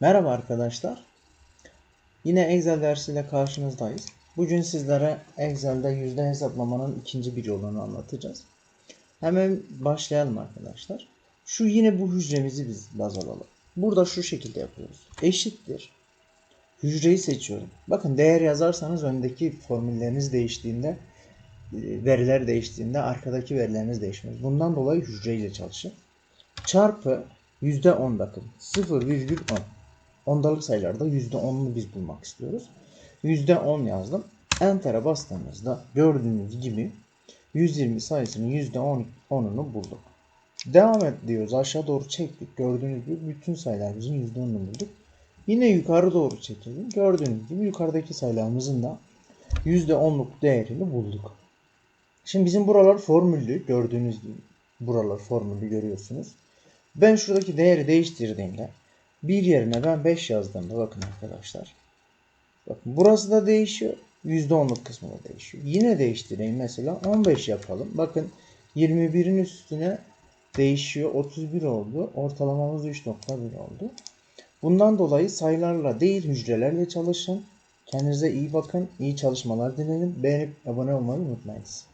Merhaba arkadaşlar. Yine Excel dersiyle karşınızdayız. Bugün sizlere Excel'de yüzde hesaplamanın ikinci bir yolunu anlatacağız. Hemen başlayalım arkadaşlar. Şu yine bu hücremizi biz baz alalım. Burada şu şekilde yapıyoruz. Eşittir. Hücreyi seçiyorum. Bakın değer yazarsanız öndeki formülleriniz değiştiğinde e, veriler değiştiğinde arkadaki verileriniz değişmez. Bundan dolayı hücreyle çalışın. Çarpı %10 bakın. 0,10. Ondalık sayılarda %10'unu biz bulmak istiyoruz. %10 yazdım. Enter'a bastığımızda gördüğünüz gibi 120 sayısının %10'unu bulduk. Devam et diyoruz. Aşağı doğru çektik. Gördüğünüz gibi bütün sayılarımızın %10'unu bulduk. Yine yukarı doğru çekelim. Gördüğünüz gibi yukarıdaki sayılarımızın da %10'luk değerini bulduk. Şimdi bizim buralar formüllü. Gördüğünüz gibi buralar formüllü görüyorsunuz. Ben şuradaki değeri değiştirdiğimde bir yerine ben 5 yazdığımda bakın arkadaşlar. Bakın burası da değişiyor. %10'luk kısmı da değişiyor. Yine değiştireyim mesela 15 yapalım. Bakın 21'in üstüne değişiyor. 31 oldu. Ortalamamız 3.1 oldu. Bundan dolayı sayılarla değil hücrelerle çalışın. Kendinize iyi bakın. iyi çalışmalar dilerim. Beğenip abone olmayı unutmayınız.